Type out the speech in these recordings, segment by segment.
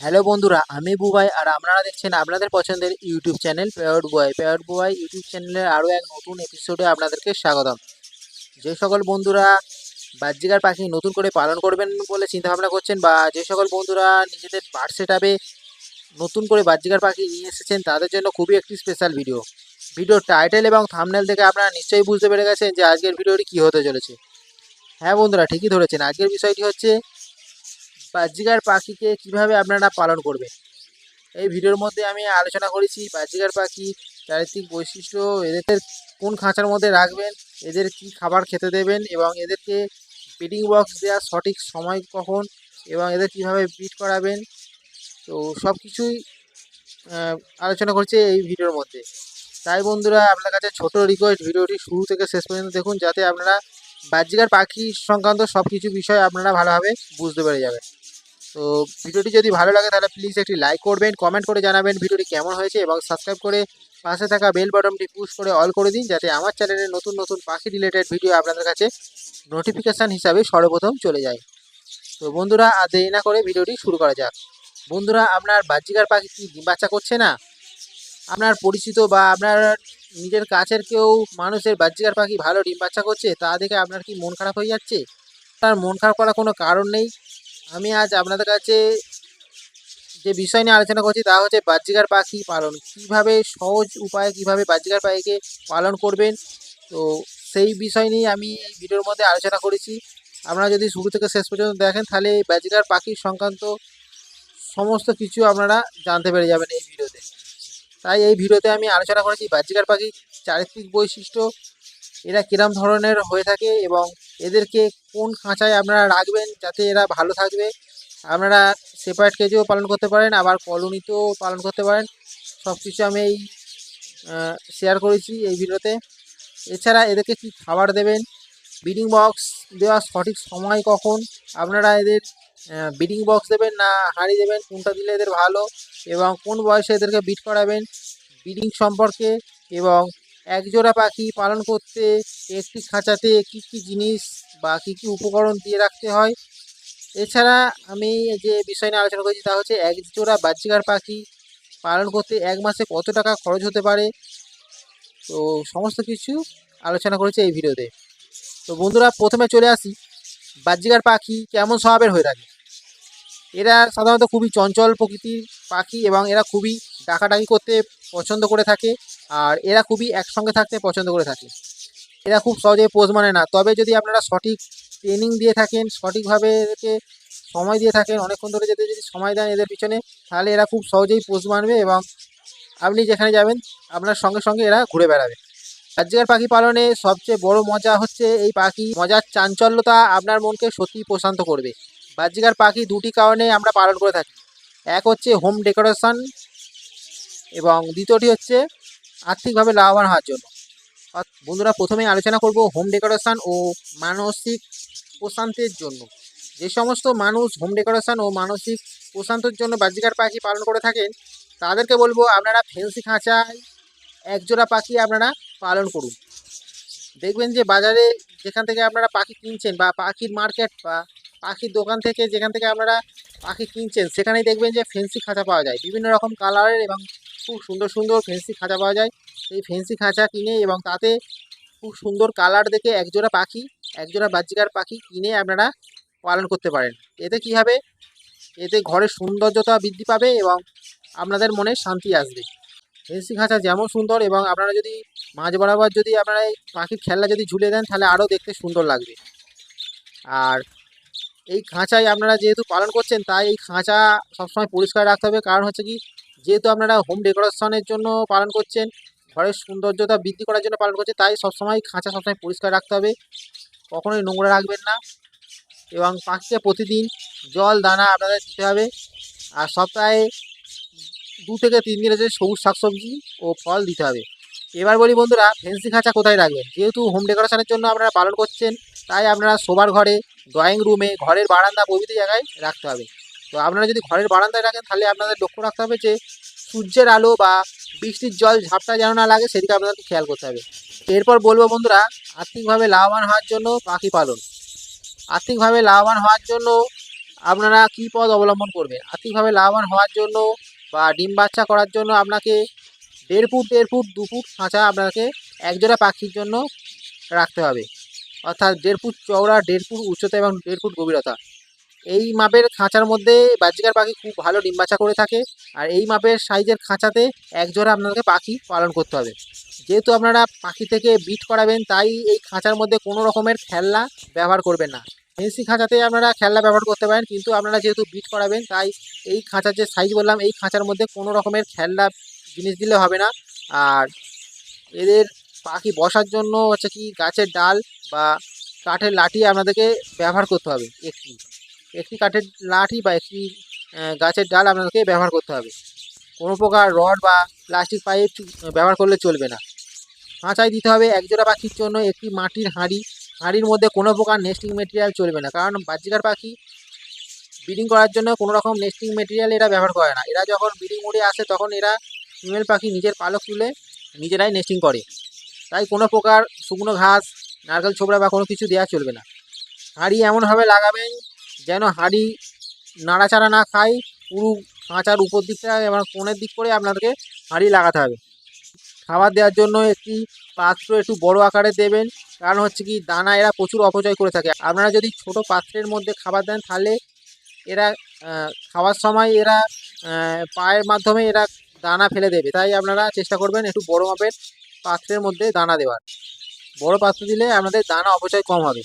Hello বন্ধুরা, আমি বুবাই আর আপনারা দেখছেন আপনাদের পছন্দের YouTube channel paired boy paired boy YouTube চ্যানেলের আরও এক নতুন এপিসোডে আপনাদেরকে স্বাগতম। যে সকল বন্ধুরা বাহ্যিকার পাখি নতুন করে পালন করবেন বলে চিন্তাভাবনা করছেন বা যে সকল বন্ধুরা নিজেদের বার্ড সেট নতুন করে বাহ্যিকার পাখি নিয়ে এসেছেন, তাদের জন্য খুবই একটি স্পেশাল ভিডিও ভিডিওর টাইটেল এবং থামনেল থেকে আপনারা নিশ্চয়ই বুঝতে পেরে গেছেন যে আজকের ভিডিওটি কী হতে চলেছে। হ্যাঁ বন্ধুরা, ঠিকই ধরেছেন। আজকের বিষয়টি হচ্ছে বাহ্যিকার পাখিকে কীভাবে আপনারা পালন করবেন? এই ভিডিওর মধ্যে আমি আলোচনা করেছি বাহ্যিকার পাখি, চারিত্রিক বৈশিষ্ট্য, এদের কোন খাঁচার মধ্যে রাখবেন, এদের কি খাবার খেতে দেবেন এবং এদেরকে ব্রিডিং বক্স দেওয়ার সঠিক সময় কখন এবং এদের কীভাবে ব্রিড করাবেন? তো সব কিছুই আলোচনা করছে এই ভিডিওর মধ্যে। তাই বন্ধুরা, আপনার কাছে ছোট রিকোয়েস্ট ভিডিওটি শুরু থেকে শেষ পর্যন্ত দেখুন যাতে আপনারা বাহ্যিকার পাখি সংক্রান্ত সব কিছু বিষয় আপনারা ভালোভাবে বুঝতে পেরে যাবেন। তো ভিডিওটি যদি ভালো লাগে, তাহলে প্লিজ একটি লাইক করবেন কমেন্ট করে জানাবেন ভিডিওটি কেমন হয়েছে এবং সাবস্ক্রাইব করে পাশে থাকা বেল বাটনটি পুশ করে অল করে দিন যাতে আমার চ্যানেলে নতুন নতুন পাখি রিলেটেড ভিডিও আপনাদের কাছে নোটিফিকেশান হিসাবে সর্বপ্রথম চলে যায়। তো বন্ধুরা, আর দেরি না করে ভিডিওটি শুরু করা যাক। বন্ধুরা, আপনার বাহ্যিকার পাখি কি ডিম বাচ্চা করছে না? আপনার পরিচিত বা আপনার নিজের কাছের কেউ মানুষের বাহ্যিকার পাখি ভালো ডিম বাচ্চা করছে, তা দেখে আপনার কি মন খারাপ হয়ে যাচ্ছে? তার মন খারাপ করার কোনো কারণ নেই। আমি আজ আপনাদের কাছে যে বিষয় নিয়ে আলোচনা করছি তা হচ্ছে বাহ্যিকার পাখি পালন। কীভাবে সহজ উপায়ে কীভাবে বাহ্যিকার পাখিকে পালন করবেন? তো সেই বিষয় নিয়ে আমি ভিডিওর মধ্যে আলোচনা করেছি। আপনারা যদি শুরু থেকে শেষ পর্যন্ত দেখেন, তাহলে বাহ্যিকার পাখি সংক্রান্ত সমস্ত কিছু আপনারা জানতে পেরে যাবেন এই ভিডিওতে। তাই এই ভিডিওতে আমি আলোচনা করেছি বাহ্যিকার পাখি চারিত্রিক বৈশিষ্ট্য এরা কিরম ধরনের হয়ে থাকে এবং এদেরকে কোন খাঁচায় আপনারা রাখবেন যাতে এরা ভালো থাকবে? আপনারা সেপারেট কেজেও পালন করতে পারেন, আবার কলোনিতেও পালন করতে পারেন। সব কিছু আমি এই শেয়ার করেছি এই ভিডিওতে। এছাড়া এদেরকে কি খাবার দেবেন? ব্রিডিং বক্স দেওয়ার সঠিক সময় কখন? আপনারা এদের ব্রিডিং বক্স দেবেন না হাঁড়ি দেবেন? কোনটা দিলে এদের ভালো? এবং কোন বয়সে এদেরকে বিট করাবেন? ব্রিডিং সম্পর্কে এবং একজোড়া পাখি পালন করতে, একটি খাঁচাতে কী কী জিনিস বা কী কী উপকরণ দিয়ে রাখতে হয়? এছাড়া আমি যে বিষয় নিয়ে আলোচনা করেছি তা হচ্ছে এক জোড়া বাহ্যিকার পাখি পালন করতে এক মাসে কত টাকা খরচ হতে পারে? তো সমস্ত কিছু আলোচনা করেছে এই ভিডিওতে। তো বন্ধুরা, প্রথমে চলে আসি। বাহ্যিকার পাখি কেমন স্বভাবের হয়ে থাকে? এরা সাধারণত খুবই চঞ্চল প্রকৃতির পাখি এবং এরা খুবই ডাকাডাকি করতে পছন্দ করে থাকে। আর এরা খুবই একসঙ্গে থাকতে পছন্দ করে থাকে। এরা খুব সহজে পোষ মানে না। তবে যদি আপনারা সঠিক ট্রেনিং দিয়ে থাকেন, সঠিকভাবে এদেরকে সময় দিয়ে থাকেন, অনেকক্ষণ ধরে যদি যদি সময় দেন এদের পিছনে, তাহলে এরা খুব সহজেই পোষ মানবে এবং আপনি যেখানে যাবেন, আপনার সঙ্গে সঙ্গে এরা ঘুরে বেড়াবে। রাজ্যের পাখি পালনে সবচেয়ে বড় মজা হচ্ছে এই পাখি। মজার চাঞ্চল্যতা আপনার মনকে সত্যিই প্রশান্ত করবে। বাহ্যিকার পাখি দুটি কারণে আমরা পালন করে থাকি। এক হচ্ছে হোম ডেকোরেশন এবং দ্বিতীয়টি হচ্ছে আর্থিকভাবে লাভবান হওয়ার জন্য। বন্ধুরা, প্রথমেই আলোচনা করব হোম ডেকোরেশন ও মানসিক প্রশান্তির জন্য। যে সমস্ত মানুষ হোম ডেকোরেশন ও মানসিক প্রশান্তির জন্য বাহ্যিকার পাখি পালন করে থাকেন, তাদেরকে বলব আপনারা ফেন্সি খাঁচায় একজোড়া পাখি আপনারা পালন করুন। দেখবেন যে বাজারে যেখান থেকে আপনারা পাখি কিনছেন বা পাখির মার্কেট বা পাখির দোকান থেকে যেখান থেকে আপনারা পাখি কিনছেন, সেখানেই দেখবেন যে ফেন্সি খাঁচা পাওয়া যায়। বিভিন্ন রকম কালারের এবং খুব সুন্দর সুন্দর ফেন্সি খাঁচা পাওয়া যায়। এই ফেন্সি খাঁচা কিনে এবং তাতে খুব সুন্দর কালার দেখে একজোড়া পাখি, একজোড়া বাহ্যিকার পাখি কিনে আপনারা পালন করতে পারেন। এতে কী হবে? এতে ঘরের সৌন্দর্যতা বৃদ্ধি পাবে এবং আপনাদের মনে শান্তি আসবে। ফেন্সি খাঁচা যেমন সুন্দর এবং আপনারা যদি মাঝ বরাবর যদি আপনারা এই পাখির খেলনা যদি ঝুলে দেন, তাহলে আরও দেখতে সুন্দর লাগবে। আর এই খাঁচায় আপনারা যেহেতু পালন করছেন, তাই এই খাঁচা সবসময় পরিষ্কার রাখতে হবে। কারণ হচ্ছে কি যেহেতু আপনারা হোম ডেকোরেশনের জন্য পালন করছেন, ঘরের সৌন্দর্যতা বৃদ্ধি করার জন্য পালন করছেন, তাই সবসময় খাঁচা সবসময় পরিষ্কার রাখতে হবে। কখনোই নোংরা রাখবেন না এবং পাখিকে প্রতিদিন জল, দানা আপনাদের দিতে হবে। আর সপ্তাহে দু থেকে তিন দিনের যে সবুজ শাকসবজি ও ফল দিতে হবে। এবার বলি বন্ধুরা ফেন্সি খাঁচা কোথায় রাখবেন? যেহেতু হোম ডেকোরেশনের জন্য আপনারা পালন করছেন, তাই আপনারা শোবার ঘরে ড্রয়িং রুমে ঘরের বারান্দা প্রভৃতি জায়গায় রাখতে হবে। তো আপনারা যদি ঘরের বারান্দায় রাখেন, তাহলে আপনাদের লক্ষ্য রাখতে হবে যে, সূর্যের আলো বা বৃষ্টির জল ঝাপটা যেন না লাগে, সেদিকে আপনাদেরকে খেয়াল করতে হবে। এরপর বলব বন্ধুরা, আর্থিকভাবে লাভবান হওয়ার জন্য পাখি পালন। আর্থিকভাবে লাভবান হওয়ার জন্য আপনারা কী পথ অবলম্বন করবেন? আর্থিকভাবে লাভবান হওয়ার জন্য বা ডিম বাচ্চা করার জন্য আপনাকে দেড় ফুট দেড় ফুট, দু ফুট খাঁচা আপনাকে একজোড়া পাখির জন্য রাখতে হবে। অর্থাৎ দেড় ফুট চওড়া, দেড় ফুট উচ্চতা এবং দেড় ফুট গভীরতা। এই মাপের খাঁচার মধ্যে বাজিকার পাখি খুব ভালো ডিম বাচ্চা করে থাকে। আর এই মাপের সাইজের খাঁচাতে একজোড়া আপনাকে পাখি পালন করতে হবে। যেহেতু আপনারা পাখি থেকে বিট করাবেন, তাই এই খাঁচার মধ্যে কোনো রকমের খেলনা ব্যবহার করবেন না। ফেন্সি খাঁচাতে আপনারা খেলনা ব্যবহার করতে পারেন, কিন্তু আপনারা যেহেতু বিট করাবেন, তাই এই খাঁচার যে সাইজ বললাম, এই খাঁচার মধ্যে কোনো রকমের খেলনা জিনিস দিলে হবে না। আর এদের পাখি বসার জন্য হচ্ছে কি, গাছের ডাল বা কাঠের লাঠি আপনাদেরকে ব্যবহার করতে হবে একটি। একটি কাঠের লাঠি বা একটি গাছের ডাল আপনাদেরকে ব্যবহার করতে হবে। কোনো প্রকার রড বা প্লাস্টিক পাইপ ব্যবহার করলে চলবে না। খাঁচায় দিতে হবে একজোড়া পাখির জন্য একটি মাটির হাঁড়ি। হাঁড়ির মধ্যে কোনো প্রকার নেস্টিং মেটেরিয়াল চলবে না, কারণ বাজিকার পাখি ব্রিডিং করার জন্য কোনো রকম নেস্টিং মেটেরিয়াল এরা ব্যবহার করে না। এরা যখন ব্রিডিং মোডে আসে, তখন এরা ফিমেল পাখি নিজের পালক তুলে নিজেরাই নেস্টিং করে। তাই কোনো প্রকার শুকনো ঘাস, নারকেল ছোবড়া বা কোনো কিছু দেওয়া চলবে না। হাঁড়ি এমনভাবে লাগাবেন যেন হাঁড়ি নাড়াচাড়া না খায় পুরো কাঁচার উপর দিকটা এবং কোণের দিক করে আপনাদেরকে হাঁড়ি লাগাতে হবে। খাবার দেওয়ার জন্য একটি পাত্র একটু বড় আকারে দেবেন, কারণ হচ্ছে কি দানা এরা প্রচুর অপচয় করে থাকে। আপনারা যদি ছোট পাত্রের মধ্যে খাবার দেন, তাহলে এরা খাওয়ার সময় এরা পায়ের মাধ্যমে এরা দানা ফেলে দেবে। তাই আপনারা চেষ্টা করবেন একটু বড় মাপের পাত্রের মধ্যে দানা দেওয়ার। বড় পাত্র দিলে আপনাদের দানা অপচয় কম হবে।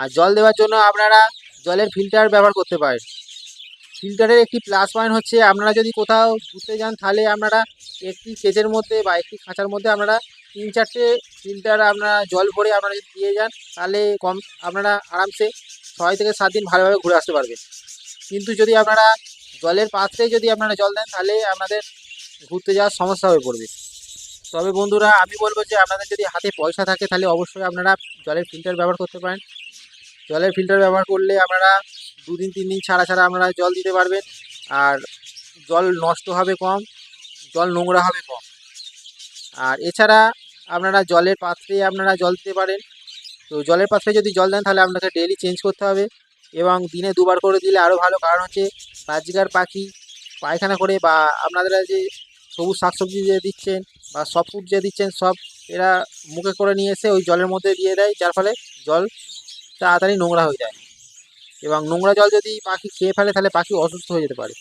আর জল দেওয়ার জন্য আপনারা জলের ফিল্টার ব্যবহার করতে পারেন। ফিল্টারের একটি প্লাস পয়েন্ট হচ্ছে আপনারা যদি কোথাও ঘুরতে যান, তাহলে আপনারা একটি কেজের মধ্যে বা একটি খাঁচার মধ্যে আপনারা তিন চারটে ফিল্টার আপনারা জল ভরে আপনারা যদি দিয়ে যান, তাহলে কম আপনারা আরামসে ছয় থেকে সাত দিন ভালোভাবে ঘুরে আসতে পারবেন। কিন্তু যদি আপনারা জলের পাত্রে যদি আপনারা জল দেন, তাহলে আপনাদের ঘুরতে যাওয়ার সমস্যা হয়ে পড়বে। তবে বন্ধুরা, আমি বলব যে আপনাদের যদি হাতে পয়সা থাকে, তাহলে অবশ্যই আপনারা জলের ফিল্টার ব্যবহার করতে পারেন। জলের ফিল্টার ব্যবহার করলে আপনারা দুদিন তিন দিন ছাড়া ছাড়া আপনারা জল দিতে পারবেন। আর জল নষ্ট হবে কম, জল নোংরা হবে কম। আর এছাড়া আপনারা জলের পাত্রে আপনারা জল দিতে পারেন। তো জলের পাত্রে যদি জল দেন তাহলে আপনাকে ডেলি চেঞ্জ করতে হবে এবং দিনে দুবার করে দিলে আরও ভালো। কারণ হচ্ছে বাজিকার পাখি পায়খানা করে বা আপনারা যে সবুজ শাকসবজি যে দিচ্ছেন বা সব ফুড যে দিচ্ছেন সব এরা মুখে করে নিয়ে এসে ওই জলের মধ্যে দিয়ে দেয়। যার ফলে জল তাড়াতাড়ি নোংরা হয়ে যায়। এবং নোংরা জল যদি পাখি খেয়ে ফেলে, তাহলে পাখি অসুস্থ হয়ে যেতে পারে।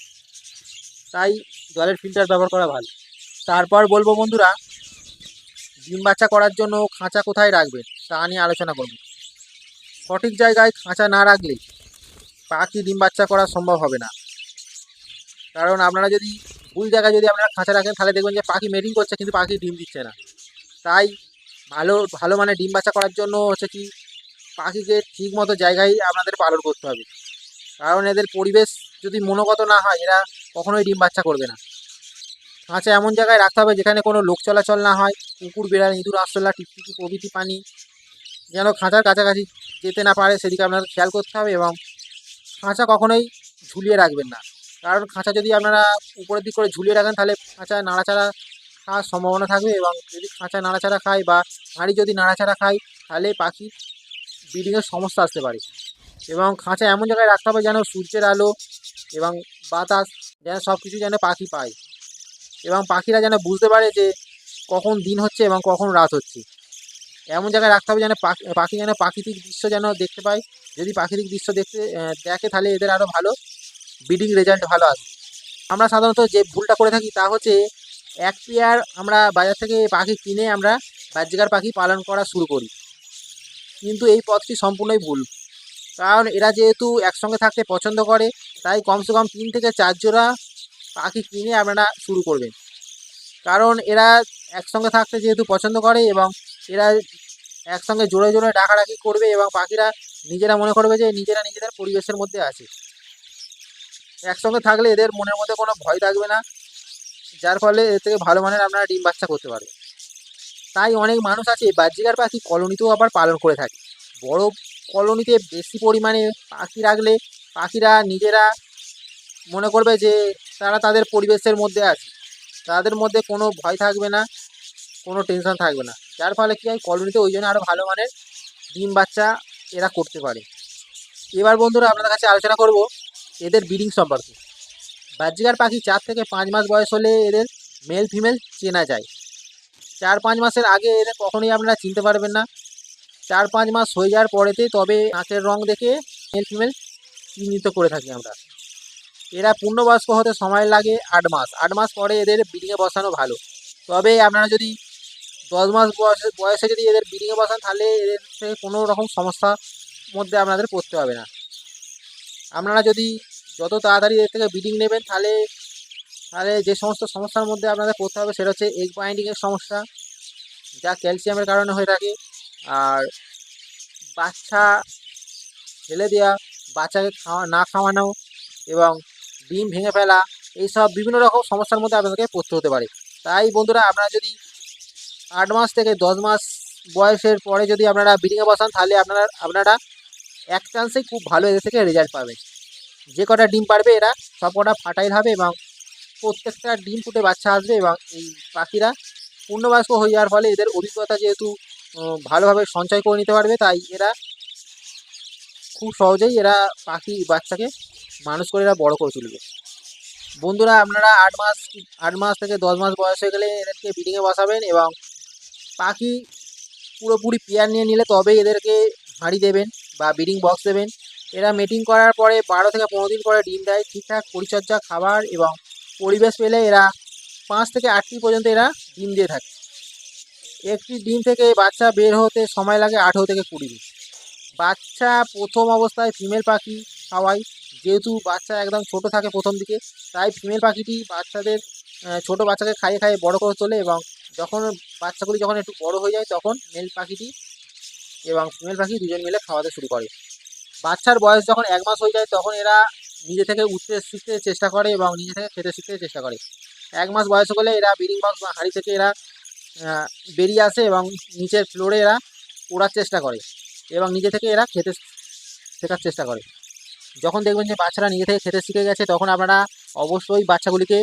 তাই জলের ফিল্টার ব্যবহার করা ভালো। তারপর বলব বন্ধুরা, ডিম বাচ্চা করার জন্য খাঁচা কোথায় রাখবেন, তা নিয়ে আলোচনা করব। সঠিক জায়গায় খাঁচা না রাখলে পাখি ডিম বাচ্চা করা সম্ভব হবে না। কারণ আপনারা যদি, ভুল জায়গায় যদি আপনারা খাঁচা রাখেন, তাহলে দেখবেন যে পাখি মেটিং করছে, কিন্তু পাখি ডিম দিচ্ছে না। তাই ভালো ভালো মানে ডিম বাচ্চা করার জন্য হচ্ছে কি পাখিকে ঠিক মতো জায়গায় আপনাদের পালন করতে হবে। কারণ এদের পরিবেশ যদি মনোগত না হয়, এরা কখনোই ডিম বাচ্চা করবে না। খাঁচা এমন জায়গায় রাখতে হবে যেখানে কোনো লোক চলাচল না হয়, কুকুর, বিড়াল, ইঁদুর, আরশোলা, টিকটিকি প্রভৃতি পানি যেন খাঁচার কাছাকাছি যেতে না পারে, সেদিকে আপনাদের খেয়াল করতে হবে এবং খাঁচা কখনোই ঝুলিয়ে রাখবেন না। কারণ খাঁচা যদি আপনারা উপরের দিক করে ঝুলিয়ে রাখেন, তাহলে খাঁচা নাড়াচাড়া খাওয়ার সম্ভাবনা থাকবে এবং যদি খাঁচা নাড়াচাড়া খায় বা হাঁড়ি যদি নাড়াচাড়া খায়, তাহলে পাখি ব্রিডিংয়ের সমস্যা আসতে পারে। এবং খাঁচা এমন জায়গায় রাখতে হবে যেন সূর্যের আলো এবং বাতাস যেন সব কিছু যেন পাখি পায়। এবং পাখিরা যেন বুঝতে পারে যে কখন দিন হচ্ছে এবং কখন রাত হচ্ছে। এমন জায়গায় রাখতে হবে যেন পাখি পাখি যেন প্রাকৃতিক দৃশ্য যেন দেখতে পায়। যদি প্রাকৃতিক দৃশ্য দেখতে দেখে তাহলে এদের আরও ভালো ব্রিডিং রেজাল্ট ভালো আসবে। আমরা সাধারণত যে ভুলটা করে থাকি তা হচ্ছে এক পেয়ার আমরা বাজার থেকে পাখি কিনে আমরা বাহ্যিকার পাখি পালন করা শুরু করি। কিন্তু এই পথটি সম্পূর্ণই ভুল। কারণ এরা যেহেতু একসঙ্গে থাকতে পছন্দ করে, তাই কমসে কম তিন থেকে চার জোড়া পাখি কিনে আপনারা শুরু করবেন কারণ এরা একসঙ্গে থাকতে যেহেতু পছন্দ করে এবং এরা একসঙ্গে জোরে জোরে ডাকাডাকি করবে এবং পাখিরা নিজেরা মনে করবে যে নিজেরা নিজেদের পরিবেশের মধ্যে আছে। একসঙ্গে থাকলে এদের মনের মধ্যে কোনো ভয় থাকবে না, যার ফলে এর থেকে ভালো মানের আপনারা ডিম বাচ্চা করতে পারবেন তাই অনেক মানুষ আছে বাহ্যিকার পাখি কলোনিতেও আবার পালন করে থাকে। বড় কলোনিতে বেশি পরিমাণে পাখি রাখলে পাখিরা নিজেরা মনে করবে যে তারা তাদের পরিবেশের মধ্যে আছে। তাদের মধ্যে কোনো ভয় থাকবে না, কোনো টেনশন থাকবে না। যার ফলে কী হয়, কলোনিতে ওই জন্য আরও ভালো মানের ডিম বাচ্চা এরা করতে পারে। এবার বন্ধুরা আপনাদের কাছে আলোচনা করব এদের ব্রিডিং সম্পর্কে। বাহ্যিকার পাখি চার থেকে পাঁচ মাস বয়স হলে এদের মেল ফিমেল চেনা যায়। চার পাঁচ মাসের আগে এদের কখনোই আপনারা চিনতে পারবেন না। চার পাঁচ মাস হয়ে যাওয়ার পরেতে তবে আঁকের রং দেখে মেল ফিমেল চিহ্নিত করে থাকি আমরা। এরা পূর্ণবয়স্ক হতে সময় লাগে আট মাস। আট মাস পরে এদের ব্রিডিংয়ে বসানো ভালো। তবে আপনারা যদি দশ মাস বয়সে বয়সে যদি এদের ব্রিডিংয়ে বসান, তাহলে এদের কোনো রকম সমস্যার মধ্যে আপনাদের পড়তে হবে না। আপনারা যদি যত তাড়াতাড়ি এর থেকে ব্রিডিং নেবেন, তাহলে তাহলে যে সমস্ত সমস্যার মধ্যে আপনাদের পড়তে হবে সেটা হচ্ছে এগ বাইন্ডিংয়ের সমস্যা, যা ক্যালসিয়ামের কারণে হয়ে থাকে, আর বাচ্চা ফেলে দেওয়া বাচ্চাকে খাওয়া, না খাওয়ানো এবং ডিম ভেঙে ফেলা, এইসব বিভিন্ন রকম সমস্যার মধ্যে আপনাদেরকে পড়তে হতে পারে। তাই বন্ধুরা, আপনারা যদি আট মাস থেকে দশ মাস বয়সের পরে যদি আপনারা ব্রিডিংয়ে বসান, তাহলে আপনারা আপনারা এক চান্সেই খুব ভালো এদের থেকে রেজাল্ট পাবেন। যে কটা ডিম পারবে, এরা সব কটা ফাটাইল হবে এবং প্রত্যেকটা ডিম ফুটে বাচ্চা আসবে এবং এই পাখিরা পূর্ণবয়স্ক হয়ে যাওয়ার ফলে এদের অভিজ্ঞতা যেহেতু ভালোভাবে সঞ্চয় করে নিতে পারবে, তাই এরা খুব সহজেই এরা পাখি বাচ্চাকে মানুষ করে এরা বড় করে তুলবে। বন্ধুরা, আপনারা আট মাস আট মাস থেকে দশ মাস বয়স হয়ে গেলে এদেরকে ব্রিডিংয়ে বসাবেন এবং পাখি পুরোপুরি পেয়ার নিয়ে নিলে তবেই এদেরকে হাঁড়ি দেবেন বা ব্রিডিং বক্স দেবেন। এরা মিটিং করার পরে বারো থেকে পনেরো দিন পরে ডিম দেয়। ঠিকঠাক পরিচর্যা, খাবার এবং পরিবেশ পেলে এরা পাঁচ থেকে আটটি পর্যন্ত এরা ডিম দিয়ে থাকে। একটি ডিম থেকে বাচ্চা বের হতে সময় লাগে আঠেরো থেকে কুড়ি দিন। বাচ্চা প্রথম অবস্থায় ফিমেল পাখি খাওয়াই যেহেতু বাচ্চা একদম ছোট থাকে প্রথম দিকে, তাই ফিমেল পাখিটি বাচ্চাদের ছোট বাচ্চাকে খাইয়ে খাইয়ে বড় করে তোলে এবং যখন বাচ্চাগুলি যখন একটু বড় হয়ে যায়, তখন মেল পাখিটি এবং ফিমেল পাখি দুজন মিলে খাওয়াতে শুরু করে। বাচ্চার বয়স যখন এক মাস হয়ে যায়, তখন এরা নিজে থেকে উঠতে শিখতে চেষ্টা করে এবং নিজে থেকে খেতে শিখতে চেষ্টা করে। এক মাস বয়স হলে এরা ব্রিডিং বক্স বা হাঁড়ি থেকে এরা বেরিয়ে আসে এবং নিচের ফ্লোরে এরা ওড়ার চেষ্টা করে এবং নিজে থেকে এরা খেতে শেখার চেষ্টা করে। যখন দেখবেন যে বাচ্চারা নিজে থেকে খেতে শিখে গেছে, তখন আপনারা অবশ্যই বাচ্চাগুলিকে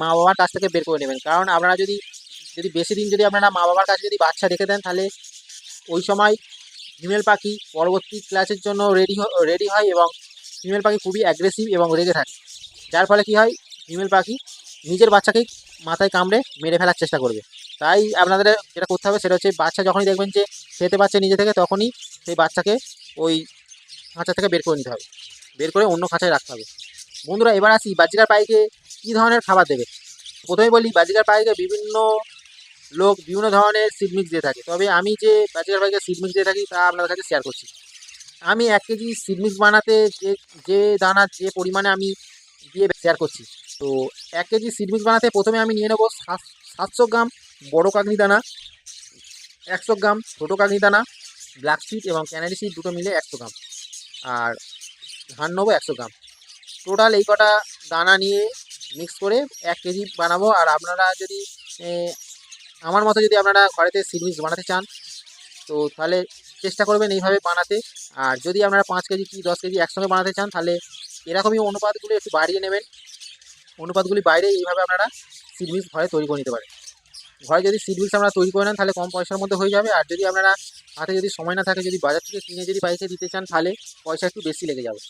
মা বাবার কাছ থেকে বের করে নেবেন। কারণ আপনারা যদি যদি বেশি দিন যদি আপনারা মা বাবার কাছে যদি বাচ্চা রেখে দেন, তাহলে ওই সময় হিমেল পাখি পরবর্তী ক্লাসের জন্য রেডি রেডি হয় এবং ফিমেল পাখি খুবই অ্যাগ্রেসিভ এবং রেগে থাকে। যার ফলে কি হয় ফিমেল পাখি নিজের বাচ্চাকেই মাথায় কামড়ে মেরে ফেলার চেষ্টা করবে। তাই আপনাদের যেটা করতে হবে সেটা হচ্ছে, বাচ্চা যখনই দেখবেন যে খেতে পাচ্ছে নিজে থেকে, তখনই সেই বাচ্চাকে ওই খাঁচা থেকে বের করে নিতে হবে। বের করে অন্য খাঁচায় রাখতে হবে। বন্ধুরা, এবার আসি বাজিকার পাইকে কী ধরনের খাবার দেবে? প্রথমে বলি, বাজিকার পাইকে বিভিন্ন লোক বিভিন্ন ধরনের সিড মিক্স দিয়ে থাকে। তবে আমি যে বাজিকার পাইকে সিড মিক্স দিয়ে থাকি, তা আপনাদের কাছে শেয়ার করছি। আমি এক কেজি সিড মিক্স বানাতে যে যে দানা, যে পরিমাণে আমি দিয়ে শেয়ার করছি। তো এক কেজি সিড মিক্স বানাতে প্রথমে আমি নিয়ে নেব সাত, সাতশো গ্রাম বড় কাগনি দানা, একশো গ্রাম ছোটো কাগনি দানা ব্ল্যাক সিড এবং ক্যানারি সিড দুটো মিলে একশো গ্রাম। আর ধান নেব একশো গ্রাম। টোটাল এই কটা দানা নিয়ে মিক্স করে এক কেজি বানাবো। আর আপনারা যদি আমার মতো যদি আপনারা ঘরেতে সিড মিক্স বানাতে চান, তো তাহলে চেষ্টা করবেন এইভাবে বানাতে। আর যদি আপনারা পাঁচ কেজি কি দশ কেজি একসঙ্গে বানাতে চান, তাহলে এরকমই অনুপাতগুলো একটু বাড়িয়ে নেবেন। অনুপাতগুলি বাইরে এইভাবে আপনারা সিড মিক্স ঘরে তৈরি করে নিতে পারেন। ঘরে যদি সিড মিক্স আপনারা তৈরি করে নেন, তাহলে কম পয়সার মধ্যে হয়ে যাবে। আর যদি আপনারা হাতে যদি সময় না থাকে, যদি বাজার থেকে কিনে যদি বাইকে দিতে চান, তাহলে পয়সা একটু বেশি লেগে যাবে।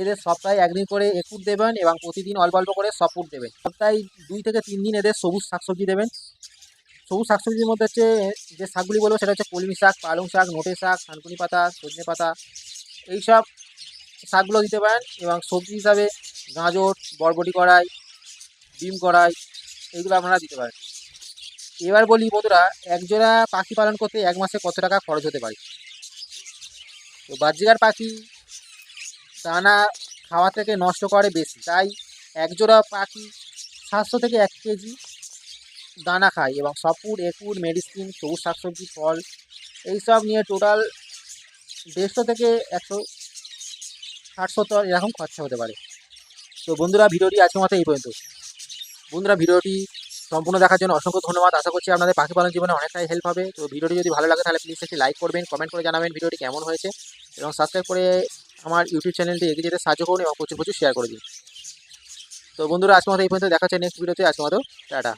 এদের সপ্তাহে একদিন করে একুট দেবেন এবং প্রতিদিন অল্প অল্প করে সপুট দেবেন। সপ্তাহে দুই থেকে তিন দিন এদের সবুজ শাকসবজি দেবেন। সবুজ শাকসবজির মধ্যে হচ্ছে, যে শাকগুলি বলব সেটা হচ্ছে কলমি শাক, পালং শাক, নোটে শাক থানকুনি পাতা, সজনে পাতা, এইসব শাকগুলো দিতে পারেন এবং সবজি হিসাবে গাজর, বরবটি কড়াই, ডিম কড়াই, এইগুলো আপনারা দিতে পারেন। এবার বলি বন্ধুরা, একজোড়া পাখি পালন করতে এক মাসে কত টাকা খরচ হতে পারে? তো বাহ্যিকার পাখি দানা খাওয়া থেকে নষ্ট করে বেশি, তাই একজোড়া পাখি সাতশো থেকে এক কেজি দানা খায় এবং সপুর, একুর, মেডিসিন, সবুজ শাকসবজি, ফল, এইসব নিয়ে টোটাল দেড়শো থেকে একশো ষাট এরকম খরচা হতে পারে। তো বন্ধুরা, ভিডিওটি আজকের মতো এই পর্যন্ত। বন্ধুরা, ভিডিওটি সম্পূর্ণ দেখার জন্য অসংখ্য ধন্যবাদ। আশা করছি আপনাদের পাখি পালন জীবনে অনেকটাই হেল্প হবে। তো ভিডিওটি যদি ভালো লাগে, তাহলে প্লিজ একটি লাইক করবেন কমেন্ট করে জানাবেন ভিডিওটি কেমন হয়েছে এবং সাবস্ক্রাইব করে আমার ইউটিউব চ্যানেলটি এগিয়ে যেতে সাহায্য করুন এবং প্রচুর প্রচুর শেয়ার করে দিন। তো বন্ধুরা, আজকের মতো এই পর্যন্ত। দেখা হচ্ছে নেক্সট ভিডিওতে আজকের মতো, টাটা।